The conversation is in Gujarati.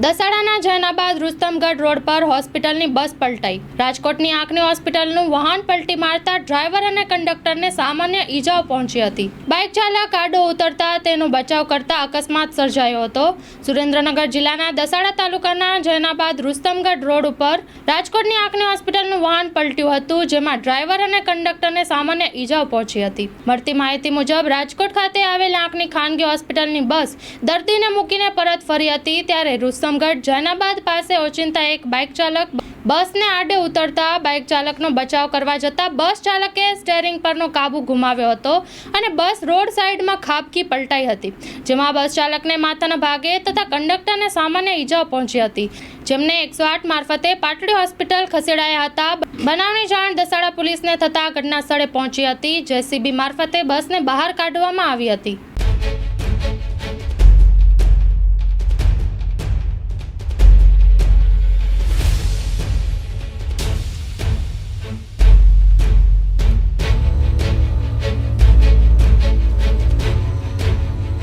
દસાડાના જૈનાબાદ રુસ્તમગઢ રોડ પર હોસ્પિટલની બસ પલટાઈ. રાજકોટની આંખની હોસ્પિટલનું વાહન પલટી મારતા ડ્રાઈવર અને કંડક્ટરને સામાન્ય ઈજાઓ પહોંચી હતી. બાઇક ચાલક આડો ઉતરતા તેનો બચાવ કરતા અકસ્માત સર્જાયો હતો. સુરેન્દ્રનગર જિલ્લાના દસાડા તાલુકાના જૈનાબાદ રુસ્તમગઢ રોડ ઉપર રાજકોટની આંખની હોસ્પિટલનું વાહન પલટ્યું હતું, જેમાં ડ્રાઈવર અને કંડક્ટરને સામાન્ય ઈજાઓ પહોંચી હતી. મળતી માહિતી મુજબ, રાજકોટ ખાતે આવેલ આંખની ખાનગી હોસ્પિટલની બસ દર્દીને મૂકીને પરત ફરી હતી, ત્યારે રુસ્તમગઢ જૈનાબાદ પાસે ઓચિંતા એક બાઇક ચાલક બસને આડે ઉતરતા બાઇક ચાલકનો બચાવ કરવા જતા બસ ચાલકે સ્ટેરિંગ પરનો કાબુ ગુમાવ્યો હતો અને બસ રોડ સાઈડમાં ખાબકી પલટાઈ હતી, જેમાં બસ ચાલકને માથાના ભાગે તથા કંડક્ટરને સામાન્ય ઈજાઓ પહોંચી હતી. જેમને એકસો આઠ મારફતે પાટડી હોસ્પિટલ ખસેડાયા હતા. બનાવની જાણ દસાડા પોલીસને થતાં ઘટના સ્થળે પહોંચી હતી. જેસીબી મારફતે બસને બહાર કાઢવામાં આવી હતી.